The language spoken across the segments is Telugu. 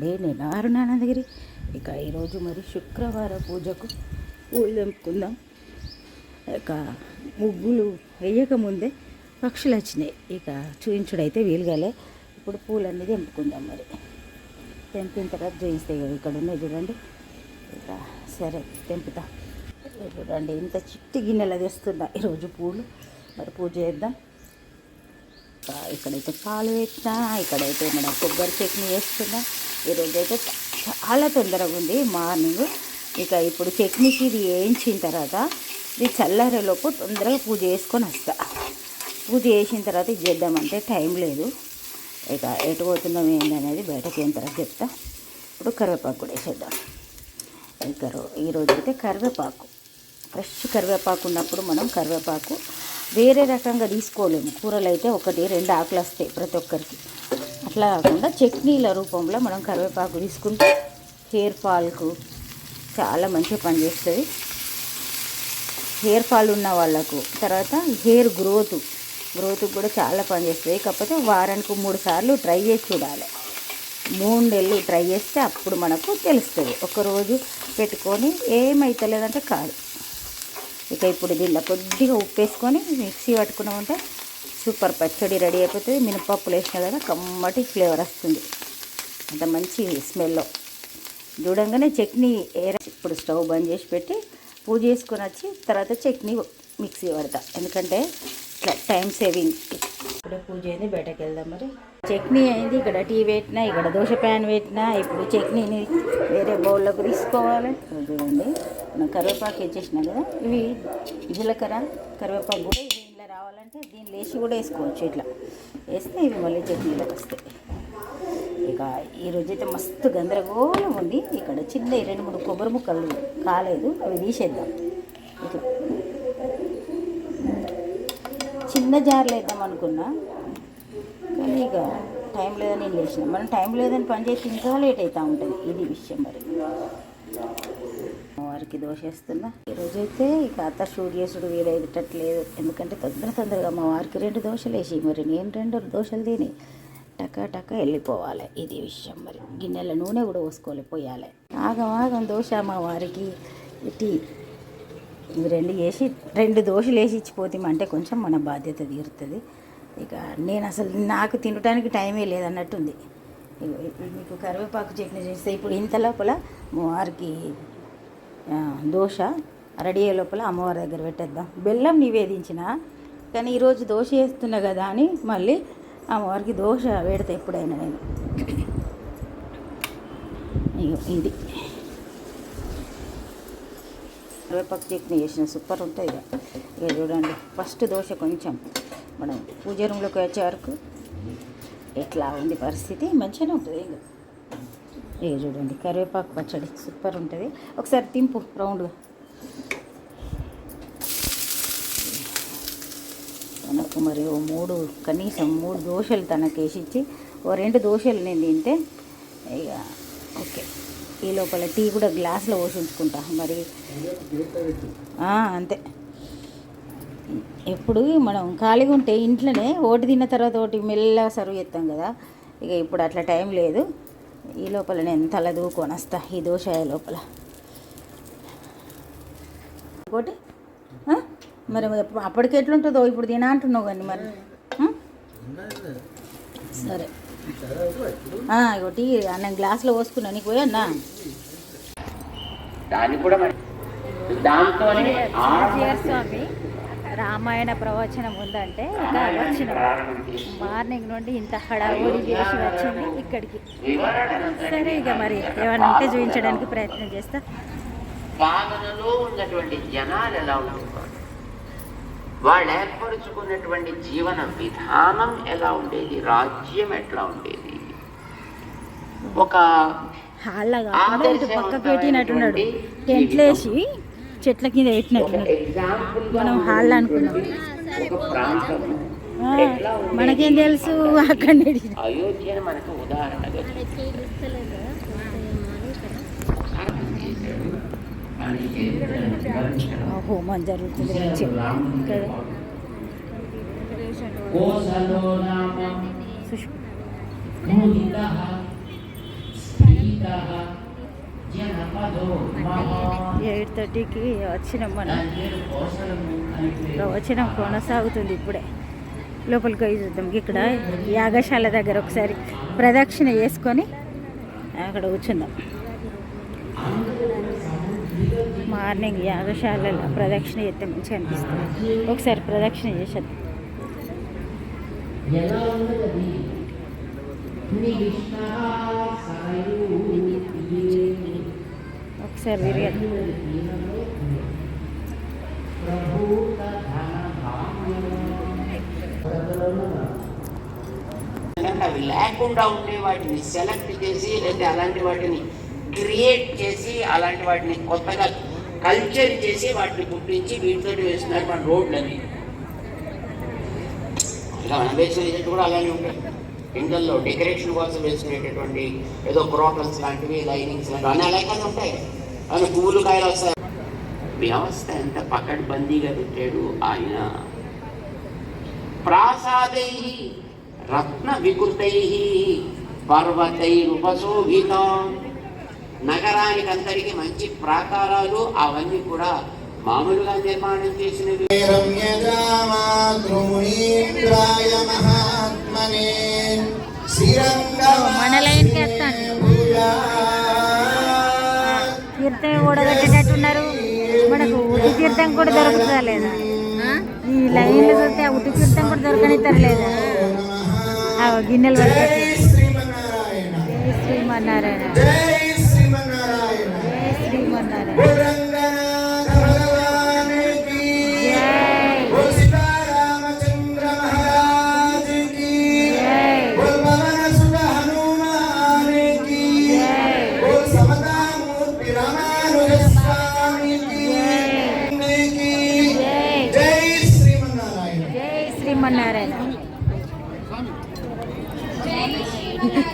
అండి. నేను అరుణానందగిరి. ఇక ఈరోజు మరి శుక్రవార పూజకు పూలు తెంపుకుందాం. ఇక ముగ్గులు వేయకముందే పక్షులు వచ్చినాయి. ఇక చూయించుడైతే వీలుగాలే ఇప్పుడు పూలన్నీ తెంపుకుందాం మరి. తెంపిన తర్వాత చూపిస్తాయి కదా ఇక్కడ ఉన్నాయి చూడండి. ఇక సరే తెంపుతా. చూడండి ఇంత చిట్టి గిన్నెలు తెస్తున్నా. ఈరోజు పూలు. మరి పూజ చేద్దాం. ఇంకా ఇక్కడైతే పాలు పెట్టినా ఇక్కడైతే మనం కొబ్బరి చట్నీ వేస్తున్నా ఈరోజు అయితే చాలా తొందరగా ఉంది మార్నింగ్. ఇక ఇప్పుడు చట్నీకి ఇది వేయించిన తర్వాత ఇది చల్లారేలోపు తొందరగా పూజ చేసుకొని వస్తా. పూజ చేసిన తర్వాత ఇది చేద్దామంటే టైం లేదు. ఇక ఎటు పోతున్నాం ఏంది అనేది బయటకు అయిన తర్వాత చెప్తా. ఇప్పుడు కరివేపాకు కూడా వేసేద్దాం. ఇక ఈరోజు అయితే కరివేపాకు. ఫ్రెష్ కరివేపాకు ఉన్నప్పుడు మనం కరివేపాకు వేరే రకంగా తీసుకోలేము. కూరలు అయితే ఒకటి రెండు ఆకులు వస్తాయి ప్రతి ఒక్కరికి. అట్లా కాకుండా చట్నీల రూపంలో మనం కరివేపాకు తీసుకుంటే హెయిర్ ఫాల్కు చాలా మంచిగా పనిచేస్తుంది. హెయిర్ ఫాల్ ఉన్న వాళ్ళకు తర్వాత హెయిర్ గ్రోత్ గ్రోత్ కూడా చాలా పనిచేస్తుంది. కాకపోతే వారానికి మూడు సార్లు ట్రై చేసి చూడాలి. మూడు నెలలు ట్రై చేస్తే అప్పుడు మనకు తెలుస్తుంది. ఒకరోజు పెట్టుకొని ఏమైతలేదంటే కాదు. ఇక ఇప్పుడు దీనిలో కొద్దిగా ఉప్పు వేసుకొని మిక్సీ పట్టుకున్నామంటే సూపర్ పచ్చడి రెడీ అయిపోతుంది. మినపప్పులు వేసిన కదా కమ్మటి ఫ్లేవర్ వస్తుంది. అంత మంచి స్మెల్లో చూడంగానే చట్నీ ఏర ఇప్పుడు స్టవ్ బంద్ చేసి పెట్టి పూజ చేసుకొని వచ్చి తర్వాత చట్నీ మిక్సీ పడతా ఎందుకంటే ఇట్లా టైం సేవింగ్ ఇప్పుడే పూజ అయింది బయటకు వెళ్దాం మరి. చట్నీ అయింది ఇక్కడ టీ పెట్టినా ఇక్కడ దోశ ప్యాన్ పెట్టినా ఇప్పుడు చట్నీని వేరే బౌల్లోకి తీసుకోవాలి. చూడండి మనం కరివేపాకు వేసేసినాం కదా ఇవి జీలకర్ర కరివేపాకు కూడా కావాలంటే దీన్ని లేచి కూడా వేసుకోవచ్చు ఇట్లా. వేస్తే ఇవి మళ్ళీ చట్నీలోకి వస్తాయి. ఇక ఈరోజు అయితే మస్తు గందరగోళం ఉంది. ఇక్కడ చిన్న రెండు మూడు కొబ్బరి ముక్కలు కాలేదు. అవి తీసేద్దాం. ఇట్లా. చిన్న జార్లు వేద్దాం అనుకున్నా. కానీ ఇక టైం లేదని లేచిన. మనం టైం లేదని పని చేసి ఇంకా లేట్ అవుతూ ఉంటుంది. ఇది విషయం మరి. వారికి దోశ ఈరోజైతే ఈరోజు అయితే ఇక అత్త షూట్ చేసుడు వీలయ్యేటట్లేదు ఎందుకంటే తొందర తొందరగా మా వారికి రెండు దోశలు వేసి మరి నేను రెండు దోశలు తిని టకా టకా వెళ్ళిపోవాలి. ఇది విషయం మరి. గిన్నెల నూనె కూడా పోసుకోవాలి పోయాలి. ఆగం ఆగం దోశ మా వారికి. టీ ఇవి రెండు వేసి రెండు దోశలు వేసి ఇచ్చిపోతామంటే కొంచెం మన బాధ్యత తీరుతుంది. ఇక నేను అసలు నాకు తినడానికి టైమే లేదన్నట్టుంది. ఇగో ఇప్పుడు మీకు కరివేపాకు చట్నీ చేస్తే ఇప్పుడు ఇంత లోపల మా వారికి దోశ రెడీ అయ్యే లోపల అమ్మవారి దగ్గర పెట్టేద్దాం. బెల్లం నివేదించిన కానీ ఈరోజు దోశ వేస్తున్నా కదా అని మళ్ళీ అమ్మవారికి దోశ పెడతా ఎప్పుడైనా నేను. ఇది. కరివేపాకు చట్నీ చేసిన సూపర్ ఉంటుంది ఇక ఇక చూడండి ఫస్ట్ దోశ కొంచెం మనం పూజ రూమ్లోకి వచ్చే వరకు ఎట్లా ఉంది పరిస్థితి మంచిగానే ఉంటుంది ఇంకా ఇక చూడండి కరివేపాకు పచ్చడి సూపర్ ఉంటుంది. ఒకసారి తింపు రౌండ్గా తనకు మరి ఓ మూడు కనీసం మూడు దోశలు తనకు వేసి ఇచ్చి ఓ రెండు దోశలు నేను తింటే ఇక ఓకే. ఈ లోపల టీ కూడా గ్లాస్లో పోసి ఉంచుకుంటా మరి అంతే. ఎప్పుడు మనం ఖాళీగా ఉంటే ఇంట్లోనే ఓటు తిన్న తర్వాత ఒకటి మెల్లగా సర్వ్ చేస్తాం కదా. ఇక ఇప్పుడు అట్లా టైం లేదు. ఈ లోపల నేను తల దూకొని వస్తా ఈ దోశ లోపల. ఇంకోటి? మరి అప్పటికి ఎట్లుంటుందో ఇప్పుడు తినా అంటున్నావు కానీ మరి? సరే. ఆ, ఇగో టీ అన్నం గ్లాస్లో పోసుకున్నా నీకు పోయా అన్నా? దాన్ని కూడా మరి. దాంతోనే స్వామి. రామాయణ ప్రవచనం ఉందంటే ఇక వచ్చిన మార్నింగ్ నుండి ఇంత హడావుడి చేసి వచ్చింది ఇక్కడికి. సరే ఇక మరి ఏమైనా ఉంటే చూపించడానికి ప్రయత్నం చేస్తా. పాలనలో ఉన్నటువంటి జనాలు ఎలా ఉండేవారు? వాళ్ళు ఏర్పరుచుకున్నటువంటి జీవన విధానం ఎలా ఉండేది? రాజ్యం ఎట్లా ఉండేది? ఒక హాల్లా కాకుండా ఇటు చెట్ల కింద ఎగ్జాంపుల్ మనం హాల్ అనుకున్నాం? మనకేం తెలుసు? అక్కడ అయోధ్యను మనకు ఉదాహరణగా హోమం జరుగుతుంది. మంచిగా ఎయిట్ థర్టీకి వచ్చినాం మనం. ప్రవచనం కొనసాగుతుంది ఇప్పుడే. లోపలికి పోయి చూద్దాం. ఇక్కడ యాగశాల దగ్గర ఒకసారి ప్రదక్షిణ చేసుకొని అక్కడ కూర్చుందాం. మార్నింగ్ యాగశాలలో ప్రదక్షిణ చేస్తే మంచిగా అనిపిస్తుంది. ఒకసారి ప్రదక్షిణ చేసేద్దాం. ఒకసారి అవి లేకుండా ఉండే వాటిని సెలెక్ట్ చేసి లేదా అలాంటి వాటిని క్రియేట్ చేసి అలాంటి వాటిని కొత్తగా కల్చర్ చేసి వాటిని పుట్టించి వీటితో వేస్తున్నారు మన రోడ్లని ఇలా మనం వేసిన కూడా అలానే ఉంటాయి. ఇండ్లలో డెకరేషన్ కోసం వేసుకునేటటువంటి ఏదో క్రోటన్స్ లాంటివి లైనింగ్స్ లాంటివి అన్నీ అలాగే ఉంటాయి. అని పువ్వులు కాయలు వస్తాయి. వ్యవస్థ ఎంత పకడ్బందీగా పెట్టాడు ఆయన. ప్రాసాదై రత్న వికృతై పర్వతైరుపశోభితం. నగరానికి అందరికి మంచి ప్రాకారాలు అవన్నీ కూడా మామూలుగా నిర్మాణం చేసినవి. మహాత్మనే. తీర్థం కూడా కట్టేటట్టున్నారు మనకు ఉట్టి తీర్థం కూడా దొరుకుతుందా లేదా ఈ లైన్లో చూస్తే ఆ ఉట్టి తీర్థం కూడా దొరకనిస్తారు లేదా ఆ గిన్నెలు జై శ్రీమన్నారాయణ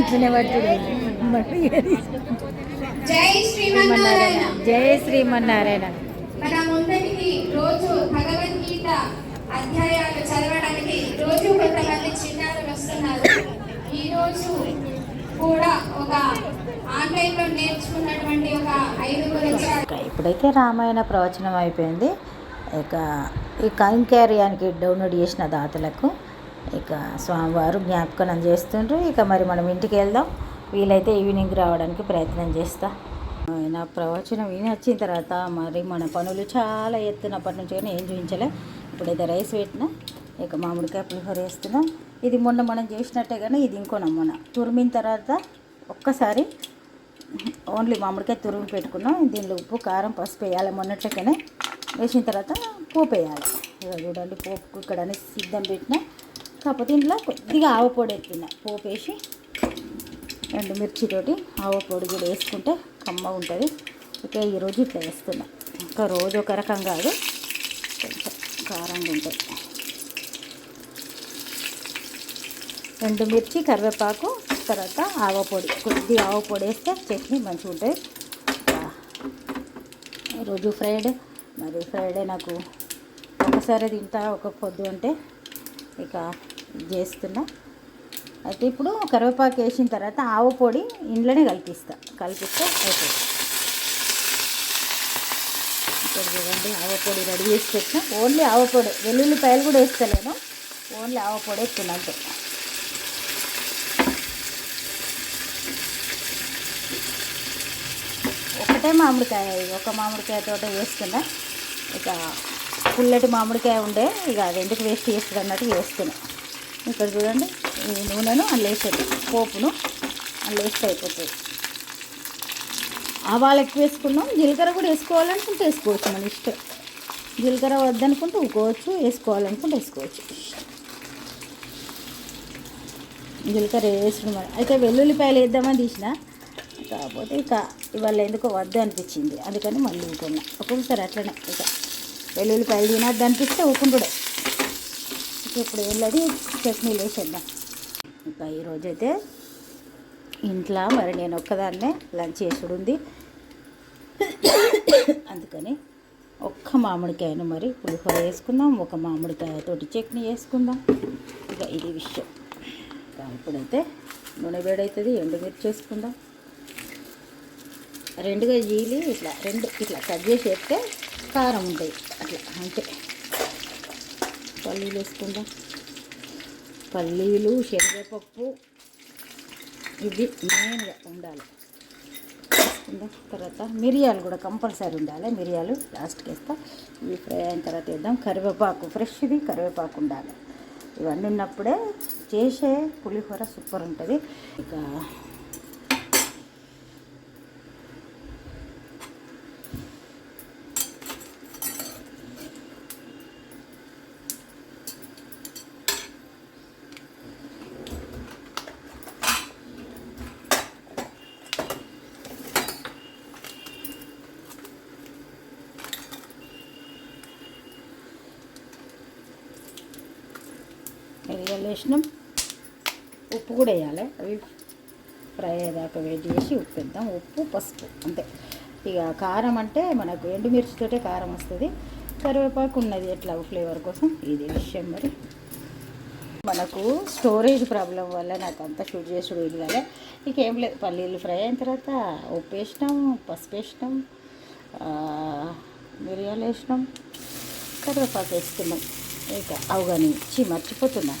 ఇట్లనే మట్టి జై శ్రీమన్నారాయణ. జై శ్రీమన్నారాయణ. మన ముందరికి రోజు భగవద్గీత అధ్యాయాలు చదవడానికి రోజు కొంతమంది చిన్నారులు వస్తున్నారు. ఈ రోజు కూడా ఒక ఆన్లైన్లో నేర్చుకున్నటువంటి ఒక ఐదుగురు ఇప్పుడైతే రామాయణ ప్రవచనం అయిపోయింది. ఇక ఈ కైంకర్యానికి డౌన్లోడ్ చేసిన దాతలకు ఇక స్వామివారు జ్ఞాపకం చేస్తుండ్రు ఇక మరి మనం ఇంటికి వెళ్దాం. వీలైతే ఈవినింగ్ రావడానికి ప్రయత్నం చేస్తా. నా ప్రవచనం విని వచ్చిన తర్వాత మరి మన పనులు చాలా ఎత్తునప్పటి నుంచి కానీ ఏం చూపించలే. ఇప్పుడైతే రైస్ పెట్టిన ఇక మామిడికాయ పులిహోర వేస్తున్నాం. ఇది మొన్న మనం చేసినట్టే కానీ ఇది ఇంకో నమ్మన తురిమిన తర్వాత ఒక్కసారి ఓన్లీ మామిడికాయ తురుము పెట్టుకున్నాం. దీనిలో ఉప్పు కారం పసుపు వేయాలి మొన్నట్లకనే వేసిన తర్వాత పోపు వేయాలి. ఇక చూడండి పోపుకు ఇక్కడ సిద్ధం పెట్టిన. కాకపోతే ఇంట్లో కొద్దిగా ఆవపొడి ఎత్తిన పోపు వేసి రెండు మిర్చితోటి ఆవపొడి కూడా వేసుకుంటే కమ్మ ఉంటుంది. ఇక ఈరోజు ఇట్లా వేస్తున్నా. ఒక రోజు ఒక రకం కాదు. కొంచెం కారంగా ఉంటుంది. రెండు మిర్చి కరివేపాకు తర్వాత ఆవపొడి కొద్ది కొద్దిగా వేస్తే చట్నీ మంచిగా ఉంటుంది. రోజు ఫ్రైడే. మరి ఫ్రైడే నాకు ఒకసారి తింటా ఒక పొద్దు అంటే ఇక చేస్తున్నా. అయితే ఇప్పుడు కరివేపాకు వేసిన తర్వాత ఆవ పొడి ఇంట్లోనే కలిపిస్తా. కలిపిస్తే అయిపోతుంది. ఇక్కడ చూడండి ఆవ పొడి రెడీ చేసి పెట్టిన. ఓన్లీ ఆవపొడి వెల్లుల్లిపాయలు కూడా వేస్తలేను. ఓన్లీ ఆవ పొడి ఒకటే మామిడికాయ ఒక మామిడికాయ తోట వేస్తున్నా. ఇక పుల్లటి మామిడికాయ ఉండే ఇక అది ఎందుకు వేస్ట్ చేస్తుంది అన్నట్టు వేస్తున్నాను ఇక్కడ చూడండి ఈ నూనెను అందులో పోపును అందులో వేస్తే అయిపోతుంది. ఆవాలు ఎక్కువ వేసుకున్నాం జీలకర్ర కూడా వేసుకోవాలనుకుంటే వేసుకోవచ్చు మన ఇష్టం. జీలకర్ర వద్దనుకుంటే ఊకోవచ్చు వేసుకోవాలనుకుంటే వేసుకోవచ్చు. జీలకర్ర వేసుకున్నాం మరి. అయితే వెల్లుల్లిపాయలు వేద్దామని తీసిన కాకపోతే ఇక ఇవాళ ఎందుకో వద్దు అనిపించింది. అందుకని మళ్ళీ ఊకున్నా. ఒక్కొక్కసారి అట్లనే ఇక వెల్లుల్లిపాయలు తినద్దు అనిపిస్తే ఊకుంటుడే. ఇప్పుడు వెళ్ళది చట్నీలు వేసేద్దాం ఇంకా ఈరోజైతే ఇంట్లో మరి నేను ఒక్కదాన్నే లంచ్ చేసుడు ఉంది అందుకని ఒక్క మామిడికాయను మరి పులిహోర వేసుకుందాం ఒక మామిడికాయతోటి చట్నీ వేసుకుందాం. ఇక ఇది విషయం. ఇప్పుడైతే నూనె వేడవుతుంది ఎండుమిర్చి వేసుకుందాం రెండుగా జీలి ఇట్లా రెండు ఇట్లా కట్ చేసి వేస్తే కారం ఉంటుంది. అట్లా అంతే. పల్లీలు వేసుకుందాం పల్లీలు శనగపప్పు ఇది మెయిన్గా ఉండాలి. వేసుకుందాం తర్వాత మిరియాలు కూడా కంపల్సరీ ఉండాలి. మిరియాలు లాస్ట్కి వేస్తా. ఇవి ఫ్రై అయిన తర్వాత వేద్దాం. కరివేపాకు ఫ్రెష్ది కరివేపాకు ఉండాలి. ఇవన్నీ ఉన్నప్పుడే చేసే పులిహోర సూపర్ ఉంటుంది. ఇక మిరియాలు వేసినాం. ఉప్పు కూడా వేయాలి. అవి ఫ్రై అయ్యేదాకా వెయిట్ చేసి ఉప్పు వేద్దాం ఉప్పు పసుపు అంతే. ఇక కారం అంటే మనకు ఎండుమిర్చితోటే కారం వస్తుంది. కరివేపాకు ఉన్నది ఎట్లా ఫ్లేవర్ కోసం ఇది విషయం మరి. మనకు స్టోరేజ్ ప్రాబ్లం వల్ల నాకు అంతా షూట్ చేసుడు ఇది కదా ఇక ఏం లేదు. పల్లీలు ఫ్రై అయిన తర్వాత ఉప్పు వేసినాం పసుపు వేసినాం మిరియాలు వేసినాం కరివేపాకు వేసుకున్నాం. ఇక అవు కానీ చి మర్చిపోతున్నా.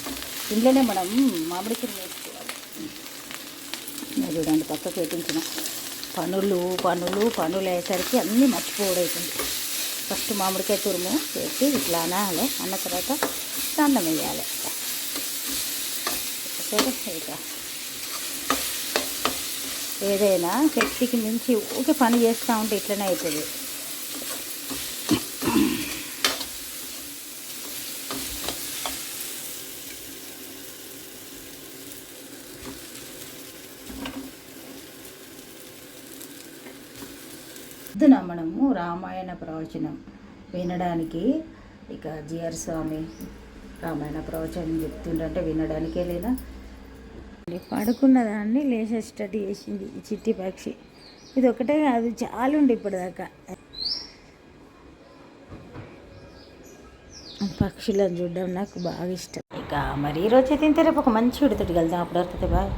ఇంట్లోనే మనం మామిడికాయలు వేసుకోవాలి. చూడండి పక్కకు పెట్టించిన పనులు పనులు పనులు అయ్యేసరికి అన్నీ మర్చిపోవడవుతుంది ఫస్ట్ మామిడికాయ తురుము వేసి ఇట్లా అనాలి. అన్న తర్వాత దండం వేయాలి. సరే ఇక ఏదైనా శక్తికి మించి ఊకే పని చేస్తూ ఉంటే ఇట్లనే అవుతుంది మనము రామాయణ ప్రవచనం వినడానికి ఇక జిఆర్ స్వామి రామాయణ ప్రవచనం చెప్తుండంటే వినడానికే లేదా? పడుకున్న దాన్ని లేచేటట్టు చేసింది ఈ చిట్టి పక్షి. ఇది ఒకటే కాదు చాలుండి ఇప్పటిదాకా. పక్షులను చూడడం నాకు బాగా ఇష్టం. ఇక మరి ఈరోజు అయితే ఇంత రేపు ఒక మంచి విడతటి వెళ్దాం అప్పుడు వస్తుంది బాయ్.